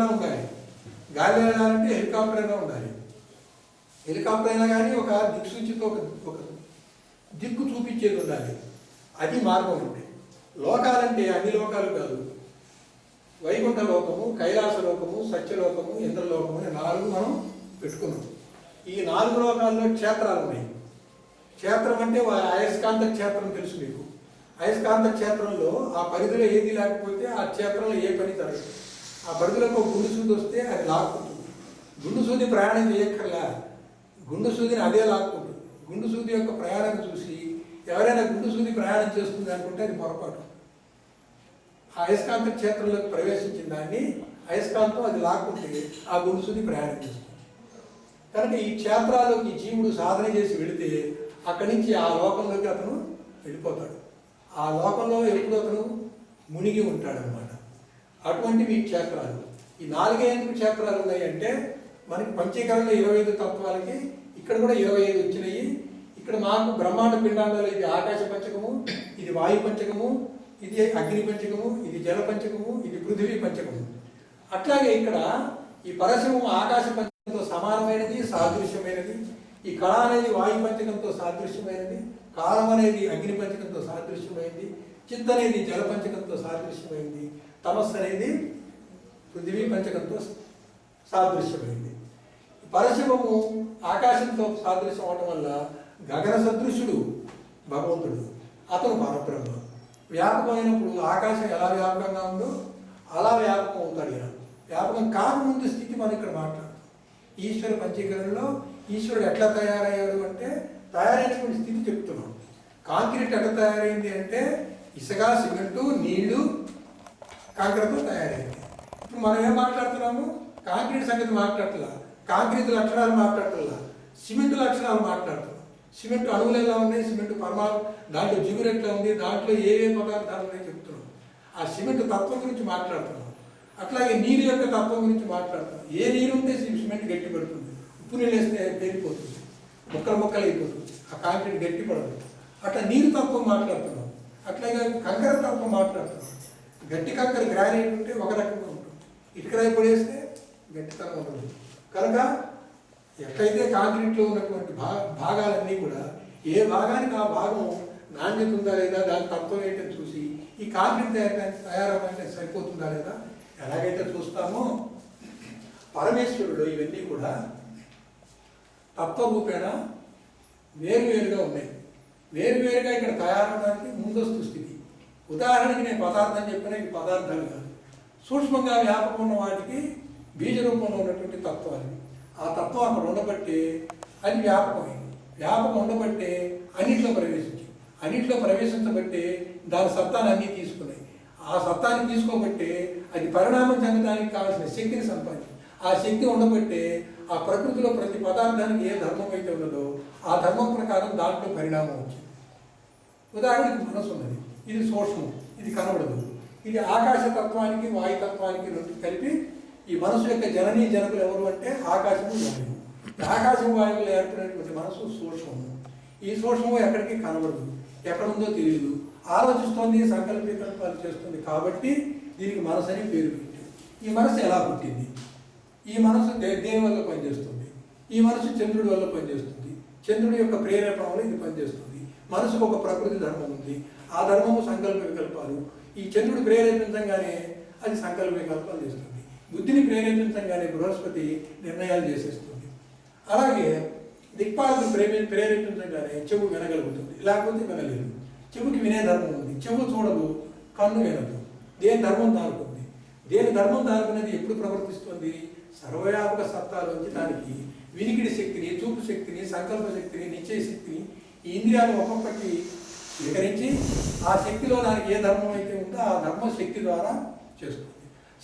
ఉంటాయి గాలి వెళ్ళాలంటే హెలికాప్టర్ అయినా ఉండాలి. హెలికాప్టర్ అయినా కానీ ఒక దిక్సూచితో ఒక ఒక దిక్కు చూపించేది ఉండాలి. అది మార్గం అంటే. లోకాలంటే అన్ని లోకాలు కాదు. వైకుంఠ లోకము కైలాస లోకము సత్యలోకము ఇంద్రలోకము అని నాలుగు మనం పెట్టుకున్నాం. ఈ నాలుగు లోకాల్లో క్షేత్రాలు ఉన్నాయి. క్షేత్రం అంటే అయస్కాంత క్షేత్రం తెలుసు మీకు. అయస్కాంత క్షేత్రంలో ఆ పరిధిలో ఏది లేకపోతే ఆ క్షేత్రంలో ఏ పని జరగదు. ఆ బరుదులకు గుండు సూది వస్తే అది లాక్కుంటుంది. గుండు సూది ప్రయాణం చేయక్కర్లా. గుండు సూదిని అదే లాక్కుంటుంది. గుండు సూది యొక్క ప్రయాణం చూసి ఎవరైనా గుండు సూది ప్రయాణం చేస్తుంది అనుకుంటే అది పొరపాటు. ఆ అయస్కాంత క్షేత్రంలోకి ప్రవేశించిన దాన్ని అయస్కాంతం అది లాక్కుంటే ఆ గుండు సూది ప్రయాణం చేస్తుంది. కనుక ఈ క్షేత్రాల్లోకి జీవుడు సాధన చేసి వెళితే అక్కడి నుంచి ఆ లోకంలోకి అతను వెళ్ళిపోతాడు. ఆ లోకంలో ఎప్పుడు అతను మునిగి ఉంటాడనమాట అటువంటివి ఈ క్షేత్రాలు. ఈ నాలుగే ఎందుకు క్షేత్రాలు ఉన్నాయంటే మనకి పంచీకరణ ఇరవై ఐదు తత్వాలకి ఇక్కడ కూడా ఇరవై ఐదు వచ్చినాయి. ఇక్కడ మాకు బ్రహ్మాండ పిండాండాలు ఇది ఆకాశ పంచకము ఇది వాయు పంచకము ఇది అగ్ని పంచకము ఇది జల పంచకము ఇది పృథివీ పంచకము. అట్లాగే ఇక్కడ ఈ పరశువు ఆకాశ పంచకంతో సమానమైనది సాదృశ్యమైనది. ఈ కళ అనేది వాయు పంచకంతో సాదృశ్యమైనది కాలం అనేది అగ్ని పంచకంతో సాదృశ్యమైంది చిత్త అనేది జల పంచకంతో సాదృశ్యమైంది. తమస్సు అనేది పృథివీ పంచకంతో సాదృశ్యమైంది. పరశివము ఆకాశంతో సాదృశ్యం అవడం వల్ల గగన సదృశ్యుడు భగవంతుడు అతను పరబ్రహ్మ. వ్యాపకమైనప్పుడు ఆకాశం ఎలా వ్యాపకంగా ఉందో అలా వ్యాపకం అవుతాడు ఇలా వ్యాపకం కాకముందు స్థితి మనం ఇక్కడ మాట్లాడుతాం. ఈశ్వర పంచీకరణలో ఈశ్వరుడు ఎట్లా తయారయ్యాడు అంటే తయారైనటువంటి స్థితి చెప్తున్నాం. కాంక్రీట్ ఎట్లా తయారైంది అంటే ఇసుక సిమెంటు నీళ్ళు కాంక్రీట్తో తయారైంది. ఇప్పుడు మనం ఏం మాట్లాడుతున్నాము? కాంక్రీట్ సంగతి మాట్లాడట్లా కాంక్రీట్ లక్షణాలు మాట్లాడట్లా సిమెంట్ లక్షణాలు మాట్లాడుతున్నాం. సిమెంట్ అణువులు ఎలా ఉన్నాయి? సిమెంట్ పరమా దాంట్లో జిగురు ఎట్లా ఉంది? దాంట్లో ఏ ఏ పదార్థాలు ఉన్నాయి చెప్తున్నాం. ఆ సిమెంట్ తత్వం గురించి మాట్లాడుతున్నాం. అట్లాగే నీరు యొక్క తత్వం గురించి మాట్లాడుతున్నాం. ఏ నీరు ఉంటే సిమెంట్ గట్టి పడుతుంది ఉప్పు నీళ్ళు వేస్తే పేరిపోతుంది ముక్కలు ముక్కలు అయిపోతుంది ఆ కాంక్రీట్ గట్టి పడదు అట్లా నీరు తత్వం మాట్లాడుతున్నాం. అట్లాగే కంకర తత్వం మాట్లాడుతున్నాం. గట్టి కంకర గ్రానైట్ ఉంటే ఒక రకంగా ఉంటుంది. ఇటుకరాయి పడేస్తే గట్టితనం ఉంటుంది. కనుక ఎక్కడైతే కాంక్రీట్లో ఉన్నటువంటి భా భాగాలన్నీ కూడా ఏ భాగానికి ఆ భాగం నాణ్యత ఉందా లేదా దాని తత్వం ఏంటని చూసి ఈ కాంక్రీట్ తయారు తయారవ్వాలంటే సరిపోతుందా లేదా ఎలాగైతే చూస్తామో పరమేశ్వరుడు ఇవన్నీ కూడా తత్వరూపేణ వేరువేరుగా ఉన్నాయి. వేరువేరుగా ఇక్కడ తయారవడానికి ముందస్తు స్థితి. ఉదాహరణకి నేను పదార్థం చెప్పిన ఇవి పదార్థాలు కాదు. సూక్ష్మంగా వ్యాపకం ఉన్న వాటికి బీజ రూపంలో ఉన్నటువంటి తత్వాలు ఆ తత్వం అక్కడ ఉండబట్టి అది వ్యాపకమైంది. వ్యాపకం ఉండబట్టే అన్నిట్లో ప్రవేశించి అన్నిట్లో ప్రవేశించబట్టి దాని సత్తాన్ని అన్నీ తీసుకున్నాయి. ఆ సత్తాన్ని తీసుకోబట్టే అది పరిణామం చెందడానికి కావాల్సిన శక్తిని సంపాదించి ఆ శక్తి ఉండబట్టే ఆ ప్రకృతిలో ప్రతి పదార్థానికి ఏ ధర్మం అయితే ఉన్నదో ఆ ధర్మం ప్రకారం దాంట్లో పరిణామం వచ్చింది. ఉదాహరణకి మనసు ఉన్నది. ఇది సూక్ష్మం ఇది కనబడదు. ఇది ఆకాశ తత్వానికి వాయుతత్వానికి రెండు కలిపి ఈ మనసు యొక్క జననీ జనకులు ఎవరు అంటే ఆకాశము వాయువు. ఆకాశం వాయువులు ఏర్పడినటువంటి మనసు సూక్ష్మము ఈ సూక్ష్మము ఎక్కడికి కనబడదు ఎక్కడుందో తెలియదు. ఆలోచిస్తోంది సంకల్పీకల్పాలు చేస్తుంది కాబట్టి దీనికి మనసు అని పేరు పెట్టారు. ఈ మనసు ఎలా పుట్టింది? ఈ మనసు దేని వల్ల పనిచేస్తుంది? ఈ మనసు చంద్రుడి వల్ల పనిచేస్తుంది. చంద్రుడి యొక్క ప్రేరేపణ వల్ల ఇది పనిచేస్తుంది. మనసుకు ఒక ప్రకృతి ధర్మం ఉంది. ఆ ధర్మము సంకల్ప వికల్పాలు. ఈ చంద్రుడు ప్రేరేపించగానే అది సంకల్ప వికల్పాలు చేస్తుంది. బుద్ధిని ప్రేరేపించగానే బృహస్పతి నిర్ణయాలు చేసేస్తుంది. అలాగే దిక్పాలను ప్రేమి ప్రేరేపించగానే చెవు వినగలుగుతుంది. లేకపోతే వినలేదు. చెవుకి వినే ధర్మం ఉంది. చెవు చూడదు కన్ను వినదు. దేని ధర్మం దారుకుంది దేని ధర్మం దారుకున్నది ఎప్పుడు ప్రవర్తిస్తుంది? సర్వవ్యాపక సత్తాలోంచి దానికి వినికిడి శక్తిని చూపు శక్తిని సంకల్ప శక్తిని నిశ్చయ శక్తిని ఈ ఇంద్రియాలు ఒక్కొక్కటి స్వీకరించి ఆ శక్తిలో దానికి ఏ ధర్మం అయితే ఉందో ఆ ధర్మం శక్తి ద్వారా చేస్తుంది.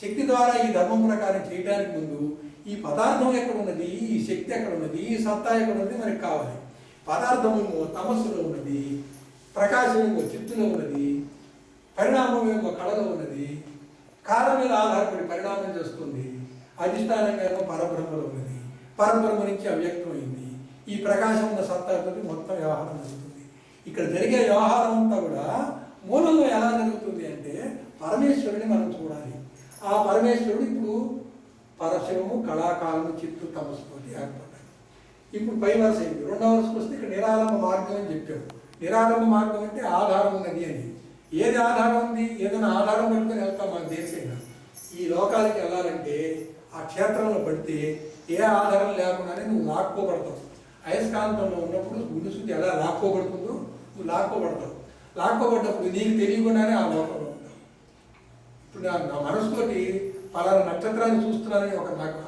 శక్తి ద్వారా ఈ ధర్మం ప్రకారం చేయడానికి ముందు ఈ పదార్థం ఎక్కడ ఉన్నది ఈ శక్తి ఎక్కడ ఉన్నది ఈ సత్తా ఎక్కడ ఉన్నది మనకి కావాలి. పదార్థము తమస్సులో ఉన్నది ప్రకాశం ఏమో చిత్తులో ఉన్నది పరిణామం ఏమో కళలో ఉన్నది. కాలం మీద ఆధారపడి పరిణామం చేస్తుంది. అధిష్టానంగా ఏమో పరబ్రహ్మలో ఉన్నది. పరబ్రహ్మ నుంచి అవ్యక్తమైంది. ఈ ప్రకాశం ఉన్న సత్తాతో మొత్తం వ్యవహారం జరుగుతుంది. ఇక్కడ జరిగే వ్యవహారం అంతా కూడా మూలంలో ఎలా జరుగుతుంది అంటే పరమేశ్వరుని మనం చూడాలి. ఆ పరమేశ్వరుడు ఇప్పుడు పరశివము కళాకాలము చిత్తు తమస్ఫూర్తి ఏర్పడ్డాయి ఇప్పుడు పై వరుస అయింది రెండవ వరుసకు వస్తే ఇక్కడ నిరాలంబ మార్గం అని చెప్పాము నిరాలంబ మార్గం అంటే ఆధారం ఉన్నది అని. ఏది ఆధారం ఉంది? ఏదైనా ఆధారం పట్టుకొని వెళ్తాం మన దేశంగా ఈ లోకాలకి వెళ్ళాలంటే ఆ క్షేత్రంలో పడితే ఏ ఆధారం లేకుండానే నువ్వు లాక్కోబడతావు అయస్కాంతంలో ఉన్నప్పుడు గుండెశుద్ధి ఎలా లాక్కోబడుతుందో నువ్వు లాక్కోబడతావు. లాక్కోబడ్డప్పుడు నీకు తెలియకుండానే ఆ లోకంలో ఉంటావు. ఇప్పుడు నా నా మనసుతోటి పలానా నక్షత్రాన్ని చూస్తున్నానని ఒక నాకు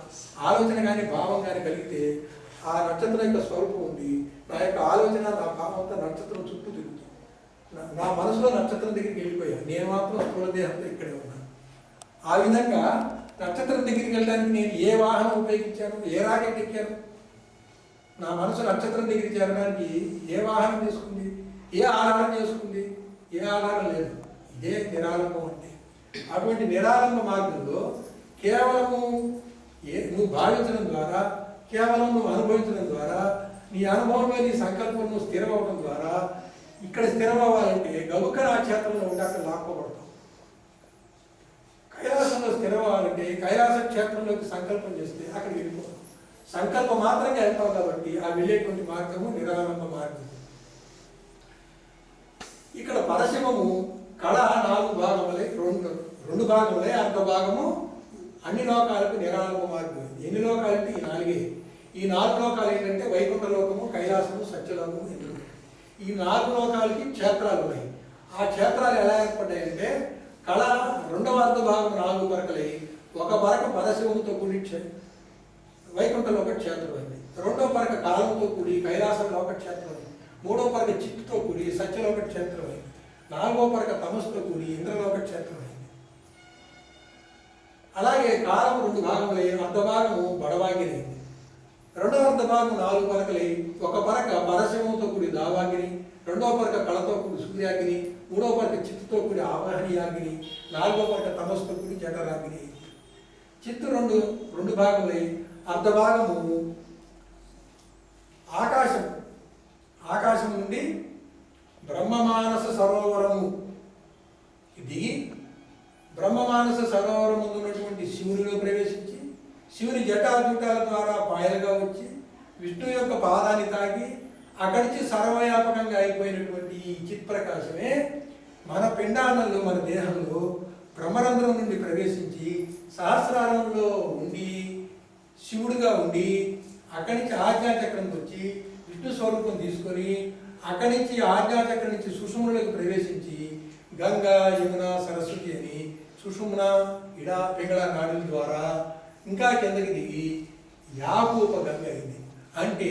ఆలోచన కానీ భావం కానీ కలిగితే ఆ నక్షత్రం యొక్క స్వరూపం ఉంది నా యొక్క ఆలోచన నా భావం అంతా నక్షత్రం చుట్టూ తిరుగుతుంది. నా- మనసులో నక్షత్రం దగ్గరికి వెళ్ళిపోయాను. నేను మాత్రం స్థూలదేహంతో ఇక్కడే ఉన్నాను. ఆ విధంగా నక్షత్రం దగ్గరికి వెళ్ళడానికి నేను ఏ వాహనం ఉపయోగించాను? ఏ రాకెట్ ఎక్కాను? నా మనసు నక్షత్రం దగ్గరికి చేరడానికి ఏ వాహనం తీసుకుంది ఏ ఆధారం చేసుకుంది? ఏ ఆధారం లేదు. ఇదే నిరాలంబం అంటే అటువంటి నిరాలంబ మార్గంలో కేవలము ఏ నువ్వు భావించడం ద్వారా కేవలం నువ్వు అనుభవించడం ద్వారా నీ అనుభవంలో నీ సంకల్పం నువ్వు స్థిరమవడం ద్వారా ఇక్కడ స్థిరమవ్వాలంటే గబుక్కన ఆ క్షేత్రంలో ఉండి అక్కడ లాక్కోబడతాం కైలాసంలో స్థిరమవ్వాలంటే కైలాస క్షేత్రంలోకి సంకల్పం చేస్తే అక్కడ వెళ్ళిపోతాం సంకల్పం మాత్రమే వెళ్తాం కాబట్టి ఆ వెళ్ళేటువంటి మార్గము నిరాలంబ మార్గం ఇక్కడ పరశివము కళ నాలుగు భాగములే రెండు రెండు భాగములే అర్ధ భాగము అన్ని లోకాలకు నిరాలంబ మార్గం ఎన్ని లోకాలు అంటే ఈ నాలుగే. ఈ నాలుగు లోకాలు ఏంటంటే వైకుంఠ లోకము కైలాసము సత్యలోకము ఇంద్రుడు. ఈ నాలుగు లోకాలకి క్షేత్రాలు ఉన్నాయి. ఆ క్షేత్రాలు ఎలా ఏర్పడ్డాయంటే కళ రెండవ అర్ధ భాగం నాలుగు పరకలై ఒక పరక పరశివముతో కూడి వైకుంఠ వైకుంఠంలో క్షేత్రం అయింది రెండో పరక కాలంతో కూడి కైలాసంలో ఒక క్షేత్రం అయింది మూడో పరక చిత్తుతో కూడి సత్యలోక క్షేత్రం అయింది నాలుగో పరక తమస్తో కూడి ఇంద్రలోక క్షేత్రం అయింది అలాగే కాలం రెండు భాగములై అర్ధ భాగము బడవాగిరి అయింది రెండవ అర్ధ భాగం నాలుగు పరకలై ఒక పరక పరశివంతో కూడి దావాగిరి రెండవ పరక కళతో కూడి సూర్యాగిరి మూడవ పరక చిత్తుతో కూడి ఆవాహనీయాగిరి నాలుగో పరక తమస్తో కూడి జఠరాగిరి చిత్తు రెండు రెండు భాగములై అర్ధభాగము ఆకాశం. ఆకాశం నుండి బ్రహ్మమానస సరోవరము. దిగి బ్రహ్మమానస సరోవరం ఉన్నటువంటి శివునిలో ప్రవేశించి శివుని జటాజుటాల ద్వారా పాయలుగా వచ్చి విష్ణు యొక్క పాదాన్ని తాగి అక్కడికి నుంచి సర్వవ్యాపకంగా అయిపోయినటువంటి ఈ చిత్ ప్రకాశమే మన పిండానంలో మన దేహంలో బ్రహ్మరంధ్రం నుండి ప్రవేశించి సహస్రారంలో ఉండి శివుడిగా ఉండి అక్కడి నుంచి ఆజ్ఞాచక్రంకి వచ్చి విష్ణు స్వరూపం తీసుకొని అక్కడి నుంచి ఆజ్ఞాచక్రం నుంచి సుషుమ్నులకు ప్రవేశించి గంగా యమున సరస్వతి అని సుషుమ్న ఇడ పింగళ నాడుల ద్వారా ఇంకా కిందకి దిగి యాకూప గంగ అయింది. అంటే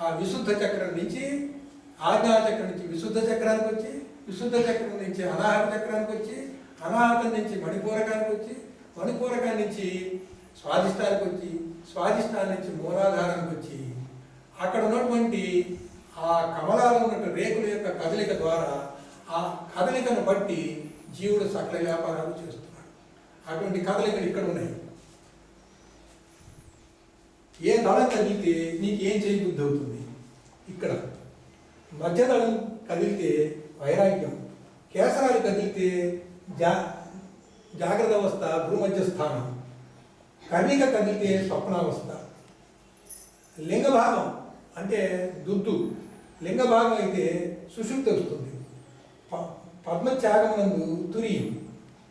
ఆ విశుద్ధ చక్రం నుంచి ఆజ్ఞాచక్రం నుంచి విశుద్ధ చక్రానికి వచ్చి విశుద్ధ చక్రం నుంచి అనాహత చక్రానికి వచ్చి అనాహతం నుంచి మణిపూరకానికి వచ్చి మణిపూరకాన్ని నుంచి స్వాధిష్టానికి వచ్చి స్వాదిష్టాన్ని నుంచి మూలాధారానికి వచ్చి అక్కడ ఉన్నటువంటి ఆ కమలాలు ఉన్నటువంటి రేకుల యొక్క కదలిక ద్వారా ఆ కదలికను బట్టి జీవుడు సకల వ్యాపారాలు చేస్తున్నాడు. అటువంటి కదలికలు ఇక్కడ ఉన్నాయి. ఏ దళం కదిలితే నీకు ఏం చేయబుద్ధి అవుతుంది? ఇక్కడ. మధ్య దళం కదిలితే వైరాగ్యం. కేసరాలు కదిలితే జా జాగ్రత్త అవస్థ భూమధ్య స్థానం. కర్ణిక కదిలితే స్వప్నావస్థ లింగ భాగం అంటే దుద్దు. లింగ భాగం అయితే సుషుప్తి వస్తుంది. ప- పద్మత్యాగమునందు తురియం.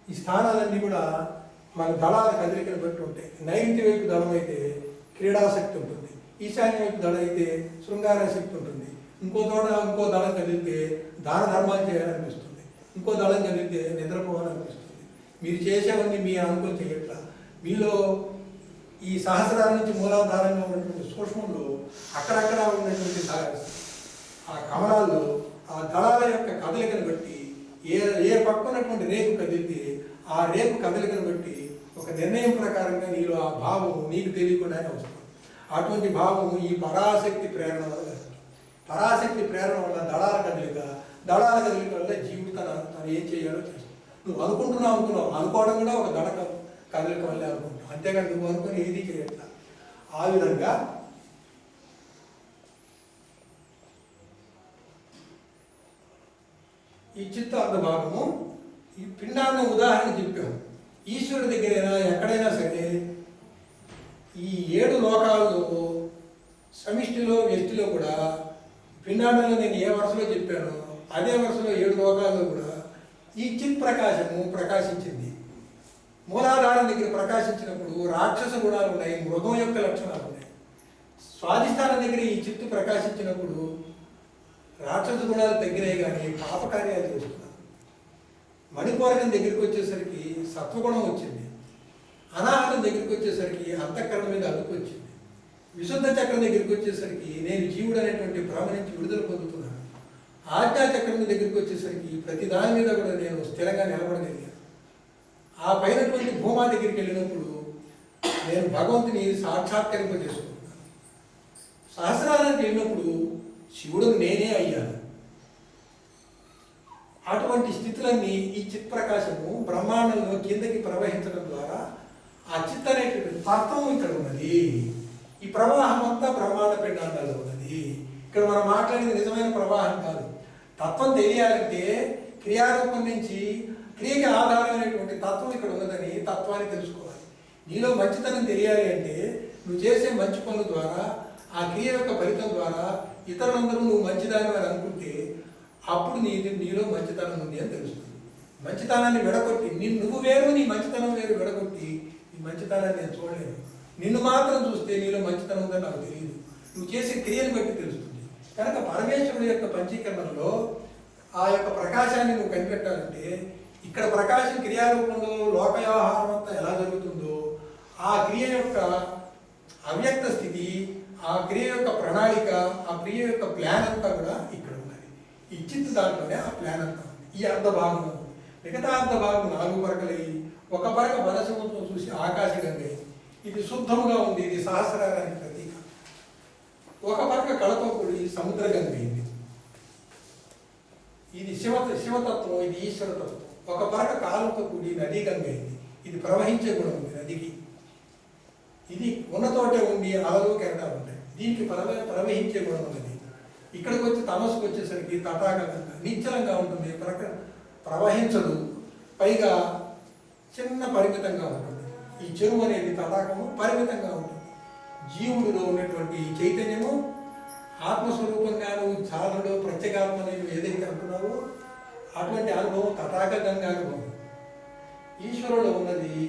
ఈ స్థానాలన్నీ కూడా మన దళాల కదలికను బట్టి ఉంటాయి. నైరుతి వైపు దళం అయితే క్రీడాశక్తి ఉంటుంది. ఈశాన్య వైపు దళ అయితే శృంగారాశక్తి ఉంటుంది. ఇంకో తోట ఇంకో దళం కదిలితే దాన ధర్మాలు చేయాలనిపిస్తుంది. ఇంకో దళం కదిలితే నిద్రపోవాలనిపిస్తుంది. మీరు చేసేవన్నీ మీ అనుకూలం చేయట్లా. మీలో ఈ సహస్రాల నుంచి మూలాధారంగా ఉన్నటువంటి సూక్ష్మంలో అక్కడక్కడ ఉన్నటువంటి ఆ కమలాల్లో ఆ దళాల యొక్క కదలికను బట్టి ఏ ఏ పక్క ఉన్నటువంటి రేపు కదిలితే ఆ రేపు కదలికను బట్టి ఒక నిర్ణయం ప్రకారంగా నీలో ఆ భావం నీకు తెలియకుండానే వస్తుంది. అటువంటి భావం ఈ పరాశక్తి ప్రేరణ వల్ల పరాశక్తి ప్రేరణ వల్ల దళాల కదలిక దళాల కదలిక వల్ల జీవితాన్ని తను ఏం చేయాలో చేస్తుంది. నువ్వు అనుకుంటున్నావు అనుకున్నావు అనుకోవడం కూడా ఒక దళ కదలిక వల్లే అనుకుంటాం అంతేకాదు నువ్వు అనుకుని ఏది చేయట్లా. ఆ విధంగా ఈ చిత్తార్థ భాగము ఈ పిండాన్న ఉదాహరణ చెప్పాము. ఈశ్వరుడి దగ్గరైనా ఎక్కడైనా సరే ఈ ఏడు లోకాలలో సమిష్టిలో వ్యక్తిలో కూడా పిండాండంలో నేను ఏ వరుసలో చెప్పానో అదే వరుసలో ఏడు లోకాల్లో కూడా ఈ చిత్ ప్రకాశము ప్రకాశించింది. మూలాధారం దగ్గర ప్రకాశించినప్పుడు రాక్షస గుణాలు ఉన్నాయి మృగం యొక్క లక్షణాలు ఉన్నాయి. స్వాధిష్టానం దగ్గర ఈ చిత్తు ప్రకాశించినప్పుడు రాక్షస గుణాలు తగ్గినాయి కానీ పాపకార్యాలు చేస్తున్నారు. మణిపూరకం దగ్గరికి వచ్చేసరికి సత్వగుణం వచ్చింది. అనాహతం దగ్గరికి వచ్చేసరికి అంతఃకరణ మీద అదుపు వచ్చింది. విశుద్ధ చక్రం దగ్గరికి వచ్చేసరికి నేను జీవుడు అనేటువంటి భ్రమ నుంచి విడుదల పొందుతున్నాను. ఆజ్ఞా చక్రం దగ్గరికి వచ్చేసరికి ప్రతి దాని మీద కూడా నేను స్థిరంగా నిలబడగలిగాను. ఆ పైనటువంటి భూమా దగ్గరికి వెళ్ళినప్పుడు నేను భగవంతుని సాక్షాత్కరింపజేసుకుంటున్నాను సహస్రానికి వెళ్ళినప్పుడు శివుడు నేనే అయ్యాను. అటువంటి స్థితులన్నీ ఈ చిత్ ప్రకాశము బ్రహ్మాండంలో కిందకి ప్రవహించడం ద్వారా ఆ చిత్త అనేటువంటి తత్వం ఇక్కడ ఉన్నది. ఈ ప్రవాహం అంతా బ్రహ్మాండ పిండాండాల్లో ఉన్నది. ఇక్కడ మనం మాట్లాడేది నిజమైన ప్రవాహం కాదు. తత్వం తెలియాలంటే క్రియారూపం నుంచి క్రియకి ఆధారమైనటువంటి తత్వం ఇక్కడ ఉన్నదని తత్వాన్ని తెలుసుకోవాలి. నీలో మంచితనం తెలియాలి అంటే నువ్వు చేసే మంచి పనుల ద్వారా ఆ క్రియ యొక్క ఫలితం ద్వారా ఇతరులందరూ నువ్వు మంచిదాని అని అనుకుంటే అప్పుడు నీ నీలో మంచితనం ఉంది అని తెలుస్తుంది. మంచితనాన్ని విడగొట్టి నిన్ను నువ్వు వేరు నీ మంచితనం వేరు విడగొట్టి నీ మంచితనాన్ని నేను చూడలేను. నిన్ను మాత్రం చూస్తే నీలో మంచితనం ఉందని నాకు తెలియదు. నువ్వు చేసే క్రియను బట్టి తెలుస్తుంది. కనుక పరమేశ్వరుడు యొక్క పంచీకరణలో ఆ యొక్క ప్రకాశాన్ని నువ్వు కనిపెట్టాలంటే ఇక్కడ ప్రకాశం క్రియారూపంలో లోక వ్యవహారం అంతా ఎలా జరుగుతుందో ఆ క్రియ యొక్క అవ్యక్త స్థితి ఆ క్రియ యొక్క ప్రణాళిక ఆ క్రియ యొక్క ప్లాన్ అంతా కూడా ఇక్కడ ఉన్నది. ఈ చిత్తు దాంట్లోనే ఆ ప్లాన్ అంతా ఉంది. ఈ అర్ధ భాగం మిగతా అర్ధ భాగం నాలుగు పరకలై ఒక పరక మనసముతో చూసి ఆకాశగంగా ఇది శుద్ధముగా ఉంది ఇది సహస్రానికి ప్రతీక. ఒక పరక కళతో కూడి సముద్రగంగైంది ఇది శివ శివతత్వం ఇది ఈశ్వరతత్వం ఒక పరక కాలంతో కూడి నదీ గంగ అయింది. ఇది ప్రవహించే గుణం ఉంది నదికి. ఇది ఉన్న తోటే ఉండి అలలు కెరటాలు ఉంటాయి. దీనికి ప్రవ ప్రవహించే గుణం ఉన్నది ఇక్కడికి వచ్చి తమస్సుకు వచ్చేసరికి తటాకంగా నిశ్చలంగా ఉంటుంది. ప్రక ప్రవహించదు. పైగా చిన్న పరిమితంగా ఉంటుంది. ఈ చెరువు అనేది తటాకము పరిమితంగా ఉంటుంది. జీవుడిలో ఉన్నటువంటి ఈ చైతన్యము ఆత్మస్వరూపంగాను సాధనలో ప్రత్యేకాత్మ అనేది ఏదైతే అంటున్నావో అటువంటి అనుభవం తటాకంగా అనుభవం ఈశ్వరులో ఉన్నది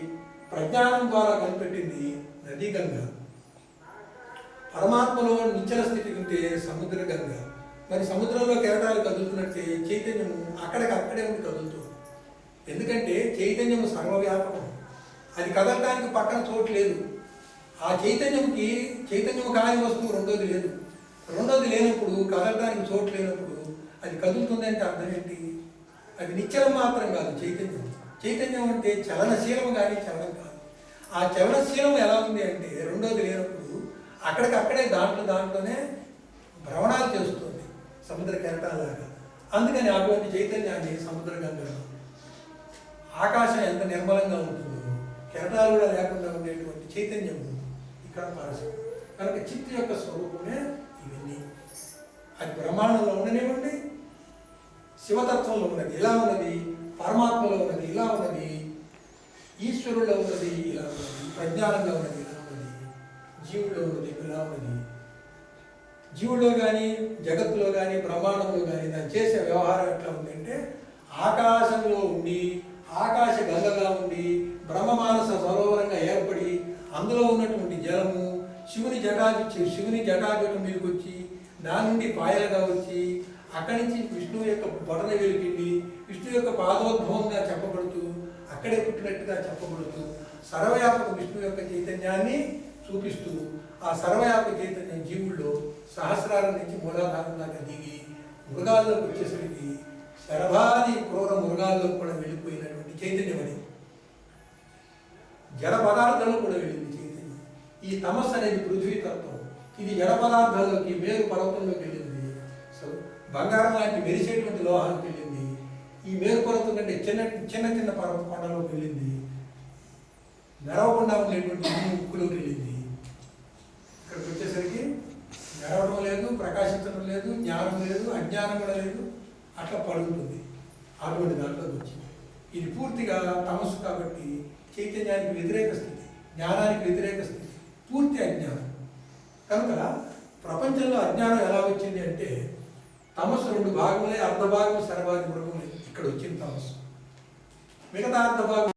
ప్రజ్ఞానం ద్వారా కనిపెట్టింది నదీ గంగ పరమాత్మలో నిచ్చల స్థితి ఉంటే సముద్ర గంగ. మరి సముద్రంలో కెరటాలు కదులుతున్నట్టే చైతన్యము అక్కడికి అక్కడే ఉండి కదులుతుంది. ఎందుకంటే చైతన్యము సర్వవ్యాపకం. అది కదలడానికి పక్కన చోటు లేదు. ఆ చైతన్యంకి చైతన్యం కాని వస్తువు రెండోది లేదు. రెండోది లేనప్పుడు కదలడానికి చోటు లేనప్పుడు అది కదులుతుంది అంటే అర్థం ఏంటి? అది నిశ్చలం మాత్రం కాదు చైతన్యం. చైతన్యం అంటే చలనశీలం కానీ చలనం కాదు. ఆ చలనశీలం ఎలా ఉంది అంటే రెండోది లేనప్పుడు అక్కడికక్కడే దాంట్లో దాంట్లోనే భ్రమణాలు చేస్తుంది సముద్ర కెరటాలాగా అందుకని అటువంటి చైతన్యాన్ని సముద్ర గంగలో ఆకాశం ఎంత నిర్మలంగా ఉంటుందో కెరటాలు కూడా లేకుండా ఉండేటువంటి చైతన్యం ఇక్కడ పారసం కనుక చిత్తు యొక్క స్వరూపమే ఇవన్నీ. అది బ్రహ్మాండంలో ఉండనివ్వండి శివతత్వంలో ఉన్నది. ఇలా ఉన్నది? పరమాత్మలో ఉన్నది. ఇలా ఉన్నది? ఈశ్వరుల్లో ఉన్నది. ఇలా ఉన్నది. ప్రజ్ఞానంలో ఉన్నది. ఇలా ఉన్నది. జీవుల్లో ఉన్నది. ఇలా ఉన్నది. జీవుల్లో కానీ జగత్తులో కానీ బ్రహ్మాండంలో కానీ దాన్ని చేసే వ్యవహారం ఎట్లా ఉందంటే ఆకాశంలో ఉండి ఆకాశ గంగగా ఉండి బ్రహ్మమానస సరోవరంగా ఏర్పడి అందులో ఉన్నటువంటి జలము శివుని జటాజు శివుని జటాజుటం మీదకి వచ్చి దాని నుండి పాయలుగా వచ్చి అక్కడి నుంచి విష్ణువు యొక్క బొడన వెలిపిండి విష్ణువు యొక్క పాదోద్భవంగా చెప్పబడుతూ అక్కడే పుట్టినట్టుగా చెప్పబడుతూ సర్వయాపక విష్ణు యొక్క చైతన్యాన్ని చూపిస్తూ ఆ సర్వయాపక చైతన్యం జీవుల్లో సహస్రాల నుంచి మూలాధారం దాకా దిగి మృగాల్లోకి వచ్చేసరికి శరభాది క్రూర మృగాల్లో కూడా వెళ్ళిపోయినటువంటి చైతన్యం అది. జడ పదార్థాలు కూడా వెళ్ళింది చైతన్యం. ఈ తమస్సు అనేది పృథ్వీ తత్వం ఇది జడ పదార్థాల్లోకి మేరు పర్వతంలోకి వెళ్ళింది. బంగారం లాంటి మెరిసేటువంటి లోహానికి వెళ్ళింది. ఈ మేరు పర్వతం కంటే చిన్న చిన్న చిన్న పర్వత కొండలోకి వెళ్ళింది. మెరవకుండా ఉండేటువంటి ఉక్కులోకి వెళ్ళింది. ఇక్కడికి వచ్చేసరికి మెరవడం లేదు ప్రకాశించడం లేదు జ్ఞానం లేదు అజ్ఞానం కూడా లేదు. అట్లా పడుతుంది. అటువంటి దాంట్లోకి వచ్చింది. ఇది పూర్తిగా తమస్సు కాబట్టి చైతన్యానికి వ్యతిరేక స్థితి జ్ఞానానికి వ్యతిరేక స్థితి పూర్తి అజ్ఞానం. కనుక ప్రపంచంలో అజ్ఞానం ఎలా వచ్చింది అంటే తమస్సు రెండు భాగములే అర్ధ భాగం శరవాది ఇక్కడ వచ్చింది తమస్సు. మిగతా అర్ధభాగం